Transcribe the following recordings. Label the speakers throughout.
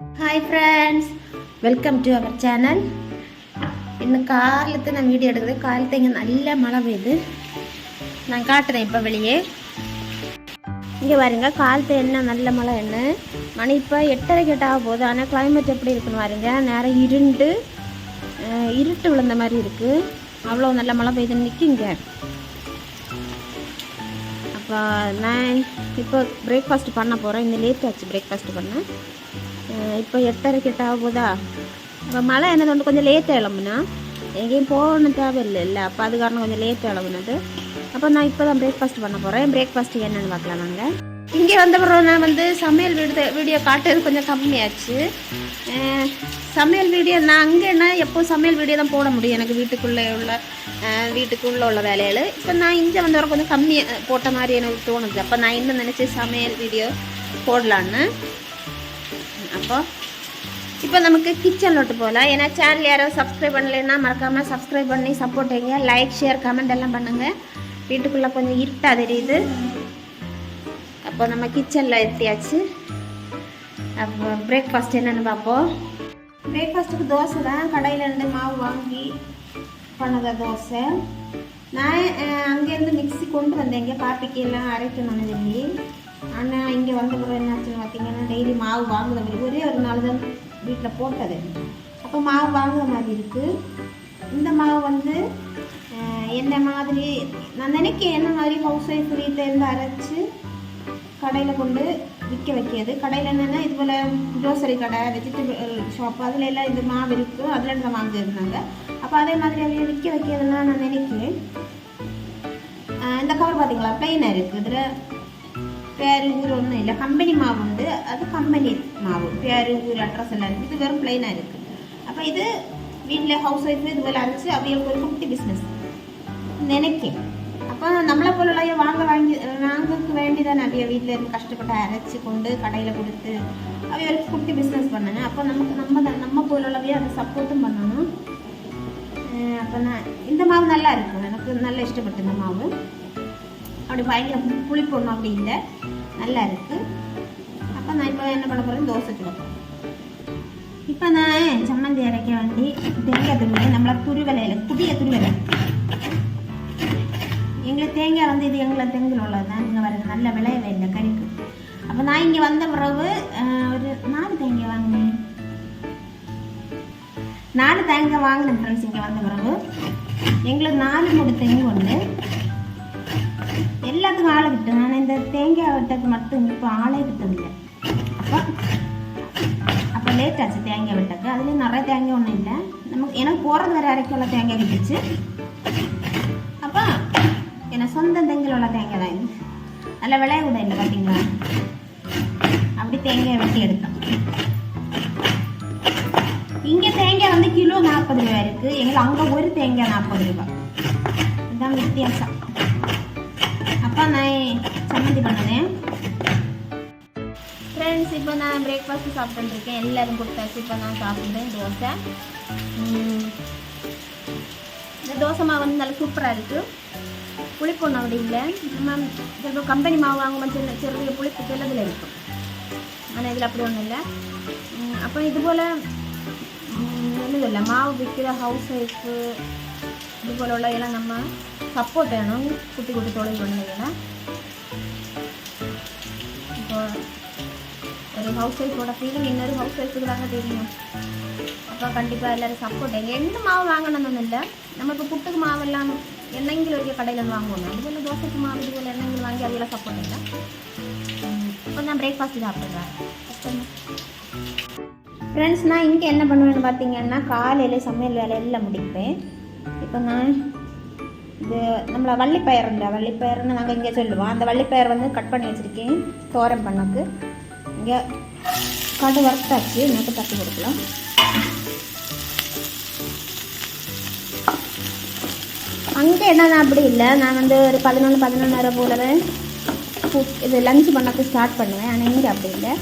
Speaker 1: Hi friends welcome to our channel இந்த காலத்து நான் வீடியோ எடுக்குது காலத்தை இங்கே நல்ல மழை பெய்யுது நான் காட்டுறேன் இப்போ வெளியே இங்கே பாருங்க காலத்து என்ன நல்ல மழை என்ன மணி இப்போ எட்டரை கேட்டாக போகுது ஆனால் கிளைமேட் எப்படி இருக்குன்னு பாருங்க நேரம் இருண்டு இருட்டு விழுந்த மாதிரி இருக்குது அவ்வளோ நல்ல மழை பெய்து நிற்குங்க அப்போ நான் இப்போ பிரேக்ஃபாஸ்ட் பண்ண போகிறேன் இந்த லேட் ஆச்சு பிரேக்ஃபாஸ்ட் பண்ணேன் இப்போ எட்டரை கிட்ட இப்போ அப்போ மழை என்னது கொஞ்சம் லேட்டாக இளம்புனா எங்கேயும் போகணும் தேவையில்லை இல்லை அப்போ அது காரணம் கொஞ்சம் லேட்டாக இளம்புனது அப்போ நான் இப்போ தான் பிரேக்ஃபாஸ்ட் பண்ண போகிறேன் பிரேக்ஃபாஸ்ட்டுக்கு என்னென்னு பார்க்கலாம் நாங்கள் இங்கே வந்த பிறகு நான் வந்து சமையல் வீடு வீடியோ காட்டுறது கொஞ்சம் கம்மியாச்சு சமையல் வீடியோ நான் அங்கேன்னா எப்போ சமையல் வீடியோ தான் போட முடியும் எனக்கு வீட்டுக்குள்ளே உள்ள வீட்டுக்குள்ளே உள்ள வேலைகள் இப்போ நான் இங்கே வந்த கொஞ்சம் கம்மியாக போட்ட மாதிரி எனக்கு தோணுது அப்போ நான் இன்னும் நினச்சி சமையல் வீடியோ போடலான்னு அப்போ இப்போ நமக்கு கிச்சன்லோட்டு போகலாம். ஏன்னா சேனல் யாராவது சப்ஸ்கிரைப் பண்ணலைன்னா மறக்காமல் சப்ஸ்கிரைப் பண்ணி சப்போர்ட் வைங்க. லைக் ஷேர் கமெண்ட் எல்லாம் பண்ணுங்கள் வீட்டுக்குள்ளே கொஞ்சம் இருட்டாக தெரியுது. அப்போ நம்ம கிச்சனில் எத்தியாச்சு. அப்போ பிரேக்ஃபாஸ்ட் என்னென்னு பார்ப்போம். பிரேக்ஃபாஸ்ட்டுக்கு தோசை தான். கடையில் இருந்து மாவு வாங்கி பண்ணத தோசை. நான் அங்கேருந்து மிக்ஸி கொண்டு வந்தேன். இங்கே பாப்பிக்கு எல்லாம் அரைக்கணும்னு சொல்லி. ஆனால் இங்கே வந்த பிறகு என்னாச்சுன்னு பார்த்தீங்கன்னா டெய்லி மாவு வாங்குற மாதிரி ஒரே ஒரு நாள் தான் வீட்டில் போட்டது. அப்போ மாவு வாங்குற மாதிரி இருக்குது இந்த மாவு வந்து அஹ், என்ன மாதிரி நான் நினைக்கிறேன் என்ன மாதிரி ஹவுஸ் ஒய்ஃப் வீட்டிலேருந்து அரைச்சி கடையில் கொண்டு விற்க வைக்கிறது. கடையில் என்னென்னா இது போல் க்ரோசரி கடை வெஜிடபிள் ஷாப் அதில் எல்லாம் இது மாவு இருக்குது அதில் இருந்து வாங்கியிருந்தாங்க. அப்போ அதே மாதிரி அவங்க விற்க வைக்கிறதுனா நான் நினைக்கிறேன் ஆஹ் இந்த கவர் பார்த்தீங்களா? பிளெயினாக இருக்குது இதில் பேரு ஊர் ஒன்றும் இல்லை கம்பெனி மாவு உண்டு அது கம்பெனி மாவு பேரு ஊர் அட்ரஸ் எல்லாம் இருக்குது இது வெறும் பிளெயினாக இருக்குது அப்போ இது வீட்டில் ஹவுஸ் ஒய்ஃப் இது போல் அரைச்சி அவங்களுக்கு ஒரு குட்டி பிஸ்னஸ் நினைக்கேன் அப்போ நம்மளை போல வாங்க வாங்கி வாங்கக்கு வேண்டிதான் அவைய வீட்டில் இருந்து கஷ்டப்பட்டு அரைச்சி கொண்டு கடையில் கொடுத்து அவைகளுக்கு குட்டி பிஸ்னஸ் பண்ணாங்க அப்போ நமக்கு நம்ம தான் நம்ம போலவே அதை சப்போர்ட்டும் பண்ணணும் அஹ் அப்போ நான் இந்த மாவு நல்லா இருக்கும் எனக்கு நல்லா இஷ்டப்பட்டு இந்த மாவு அப்படி பயங்கர புளிப்பு ஒன்றும் அப்படி இல்லை. நல்லா இருக்கு. அப்போ நான் இப்போ என்ன பண்ண போகிறேன் தோசை சுட இப்போ நான் சம்மந்தி அரைக்க வேண்டி தேங்காய் துருவலை நம்மளை துருவலையில் புதிய துருவலை. எங்களை தேங்காய் வந்து இது எங்களை தெங்கில் உள்ளது தான் இங்கே வர நல்ல விளையவே இல்லை கறிக்கு. அப்போ நான் இங்கே வந்த பிறகு ஒரு நாலு தேங்காய் வாங்கினேன். நாலு தேங்காய் வாங்கினேன் ஃப்ரெண்ட்ஸ் இங்கே வந்த பிறகு. எங்களுக்கு நாலு மூணு தெங்கு ஒன்று எல்லாத்துக்கும் ஆளை கிட்டும் நான் இந்த தேங்காய் வெட்டக்கு மட்டும் இப்போ ஆளே கிட்டதில்லை அப்போ அப்போ லேட் ஆச்சு தேங்காய் வெட்டக்கு அதுலேயும் நிறைய தேங்காய் ஒன்றும் இல்லை. நமக்கு எனக்கு போகிறது வேறு வரை அரைக்குள்ள தேங்காய் கிட்டுச்சு அப்போ என்ன சொந்த தெங்கில் உள்ள தேங்காய் தான் இது. நல்ல விளைய கூட இல்லை பார்த்தீங்களா அப்படி தேங்காய் வெட்டி எடுத்தோம். இங்கே தேங்காய் வந்து கிலோ நாற்பது ரூபாய் இருக்குது எங்களுக்கு அங்கே ஒரு தேங்காய் நாற்பது ரூபாய். இதுதான் வித்தியாசம். அப்போ நான் சம்மந்தி பண்ணேன். ஃப்ரெண்ட்ஸ் இப்போ நான் பிரேக்ஃபாஸ்ட் சாப்பிட்டுருக்கேன் எல்லோரும் கொடுத்தாச்சு இப்போ நான் சாப்பிட்றேன் தோசை. இந்த தோசை மாவு வந்து நல்லா சூப்பராக இருக்குது புளிப்பு அப்படி இல்லை. நம்ம சில கம்பெனி மாவு வாங்கும்போது சின்ன சிறிய புளிப்பு சிலதில் இருக்கும். ஆனால் இதில் அப்படி ஒன்றும் இல்லை. அப்புறம் இதுபோல் ஒன்றும் இல்லை. மாவு விற்கிற ஹவுஸ் ஒய்ஃபு இது போல் உள்ள எல்லாம் நம்ம சப்போர்ட் வேணும் குட்டி குட்டி தொழில் பண்ணீங்கன்னா இப்போ ஒரு ஹவுஸ் ஒய்ஃபோட ஃபீலிங் இன்னொரு ஹவுஸ் ஒய்ஃபுக்கு தாங்க தெரியும். அப்போ கண்டிப்பாக எல்லோரும் சப்போர்ட் எந்த மாவு வாங்கணும்னு இல்லை. நம்ம இப்போ புட்டுக்கு மாவெல்லாம் எண்ணெய்கள் வைக்க கடையில் வாங்கணும் அதுபோல் தோசைக்கு மாவு இதுபோல் எண்ணெய்கள் வாங்கி அதெல்லாம் சப்போர்ட் இல்லை. இப்போ நான் பிரேக்ஃபாஸ்ட் சாப்பிட்றேன் ஃப்ரெண்ட்ஸ் நான் இங்கே என்ன பண்ணுவேன்னு பார்த்தீங்கன்னா காலையில் சமையல் வேலை எல்லாம் முடிப்பேன். இப்போ நான் இது நம்மளை வள்ளிப்பயர் உண்டா? வள்ளிப்பயர்னு நாங்கள் இங்கே சொல்லுவோம். அந்த வள்ளிப்பயர் வந்து கட் பண்ணி வச்சுருக்கேன். தோரம் பண்ணக்கு. இங்கே கடு வறுத்தாச்சு எனக்கு தட்டி கொடுக்கலாம். அங்கே என்னன்னா அப்படி இல்லை. நான் வந்து ஒரு பதினொன்று பதினொன்றரை போலவே இது லஞ்ச் பண்ணக்கு ஸ்டார்ட் பண்ணுவேன். ஆனால் இங்கே அப்படி இல்லை.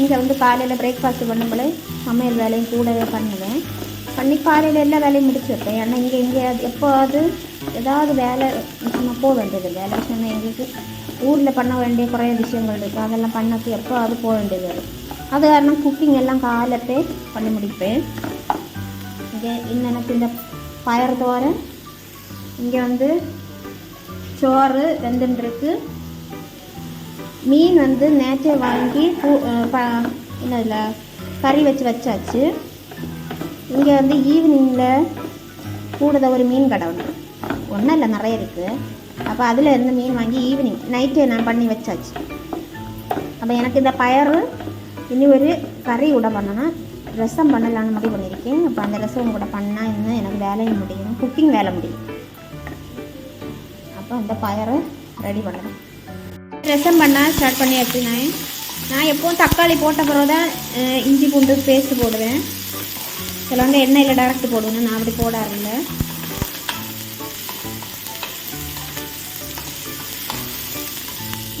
Speaker 1: இங்கே வந்து காலையில் பிரேக்ஃபாஸ்ட் பண்ணும்போது சமையல் வேலையும் கூடவே பண்ணுவேன். பண்ணி காலையில் எல்லா வேலையும் முடிச்சு வைப்பேன் ஏன்னா இங்கே இங்கே எப்போது ஏதாவது வேலை நம்ம போக வேண்டியது வேலை விஷயம்னா எங்களுக்கு ஊரில் பண்ண வேண்டிய குறைய விஷயங்கள் இருக்குது அதெல்லாம் பண்ணக்கு எப்போ அது போக வேண்டியது வரும் அது காரணம் குக்கிங் எல்லாம் காலத்தே பண்ணி முடிப்பேன். இங்கே இன்னும் எனக்கு இந்த பயர் தோரை இங்கே வந்து சோறு வெந்துட்டுருக்கு மீன் வந்து நேற்றே வாங்கி பூ அஹ் ப என்னதில் கறி வச்சு வச்சாச்சு. இங்கே வந்து ஈவினிங்கில் கூடத ஒரு மீன் கடை உண்டு. ஒன்றும் இல்லை நிறைய இருக்குது அப்போ அதில் இருந்து மீன் வாங்கி ஈவினிங் நைட்டு நான் பண்ணி வச்சாச்சு. அப்போ எனக்கு இந்த பயறு இனி ஒரு கறி கூட பண்ணணும். ரசம் பண்ணலான்னு முடிவு பண்ணியிருக்கேன். அப்போ அந்த ரசம் கூட பண்ணால் இன்னும் எனக்கு வேலையும் முடியும் குக்கிங் வேலை முடியும். அப்போ அந்த பயரை ரெடி பண்ணணும். ரசம் பண்ணால் ஸ்டார்ட் பண்ணி நான் நான் எப்போவும் தக்காளி போட்ட பிறகு தான் இஞ்சி பூண்டு பேஸ்ட்டு போடுவேன். சிலவங்க எண்ணெயில் டேரக்ட் போடுவேன். நான் அப்படி போடாதில்ல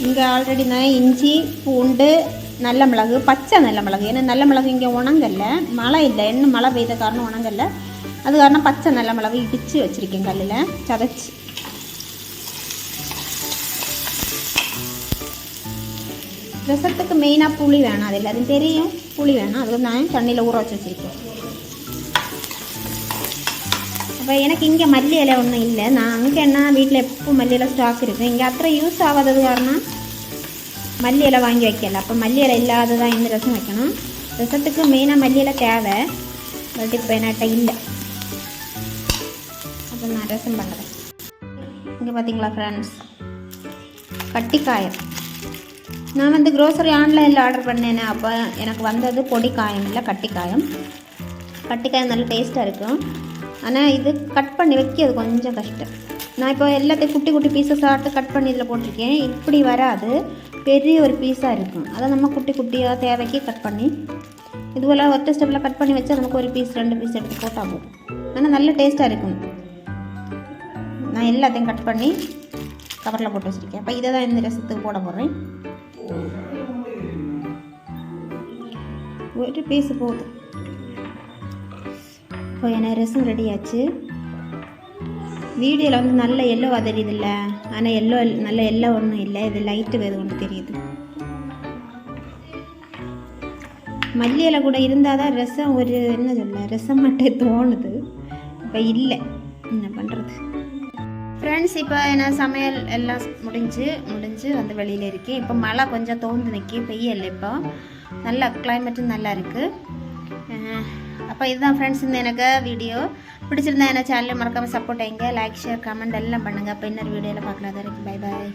Speaker 1: இங்கே ஆல்ரெடி நான் இஞ்சி பூண்டு நல்ல மிளகு பச்சை நல்ல மிளகு. ஏன்னா நல்ல மிளகு இங்கே உணங்கல்ல. மழை இல்லை. என்ன மழை பெய்த காரணம் உணங்கல்ல. அது காரணம் பச்சை நல்ல மிளகு இடித்து வச்சுருக்கேன் கல்லில். சதைச்சி. ரசத்துக்கு மெயினாக புளி வேணும். அது எல்லாத்தையும் தெரியும். புளி வேணும். அது நான் தண்ணியில் ஊற வச்சு வச்சுருக்கேன். அப்போ எனக்கு இங்கே மல்லி இலை ஒன்றும் இல்லை. நான் அங்கே என்ன வீட்டில் எப்போ மல்லியில் ஸ்டாக் இருக்கும் இங்கே அத்தனை யூஸ் ஆகாதது காரணம் மல்லி இலை வாங்கி வைக்கல. அப்போ மல்லி இலை இல்லாததான் இந்த ரசம் வைக்கணும். ரசத்துக்கு மெயினாக மல்லி இலை தேவை. பட் இப்போ என்கிட்ட இல்லை. அப்போ நான் ரசம் பண்ணுறேன் இங்கே பார்த்தீங்களா ஃப்ரெண்ட்ஸ் கட்டிக்காயம். நான் வந்து க்ரோசரி ஆன்லைனில் ஆர்டர் பண்ணேனே அப்போ எனக்கு வந்தது பொடி காயம் இல்லை கட்டிக்காயம். கட்டிக்காயம் நல்ல டேஸ்ட்டாக இருக்கும் ஆனால் இது கட் பண்ணி வைக்கிறது கொஞ்சம் கஷ்டம். நான் இப்போ எல்லாத்தையும் குட்டி குட்டி பீசஸ் ஆட்டு கட் பண்ணி இதில் போட்டிருக்கேன். இப்படி வராது. பெரிய ஒரு பீஸாக இருக்கும். அதை நம்ம குட்டி குட்டியாக தேவைக்கு கட் பண்ணி இதுவெல்லாம் ஒற்றை ஸ்டெப்பில் கட் பண்ணி வச்சா நமக்கு ஒரு பீஸ் ரெண்டு பீஸ் எடுத்து போட்டால் போதும். ஆனால் நல்ல டேஸ்ட்டாக இருக்கும். நான் எல்லாத்தையும் கட் பண்ணி கவரில் போட்டு வச்சுருக்கேன். அப்போ இதை தான் இந்த ரசத்துக்கு போட போடுறேன் ஒரு பீஸ் போதும். இப்போ எனக்கு ரசம் ரெடி ஆச்சு. வீடியோவில் வந்து நல்ல எல்லோ தெரியுதுல்ல ஆனால் எல்லோ நல்ல எல்லோ ஒன்றும் இல்லை. இது லைட்டு வேறு ஒன்று தெரியுது. மல்லி இலை கூட இருந்தால் தான் ரசம் ஒரு என்ன சொல்ல ரசம் மட்டும் தோணுது. இப்போ இல்லை. என்ன பண்ணுறது ஃப்ரெண்ட்ஸ் இப்போ என்ன சமையல் எல்லாம் முடிஞ்சு முடிஞ்சு வந்து வெளியில் இருக்கேன் இப்போ மழை கொஞ்சம் தோந்து நிற்கி பெய்யல இப்போ. நல்லா கிளைமேட்டும் நல்லா இருக்குது அப்போ இதுதான் ஃப்ரெண்ட்ஸ் இந்த எனக்கு வீடியோ பிடிச்சிருந்தா என்ன சேனலை மறக்காமல் சப்போர்ட் ஆகிங்க லைக் ஷேர் கமெண்ட் எல்லாம் பண்ணுங்கள் அப்போ இன்னொரு வீடியோவில் பார்க்கலாம். வரைக்கும் பை பாய்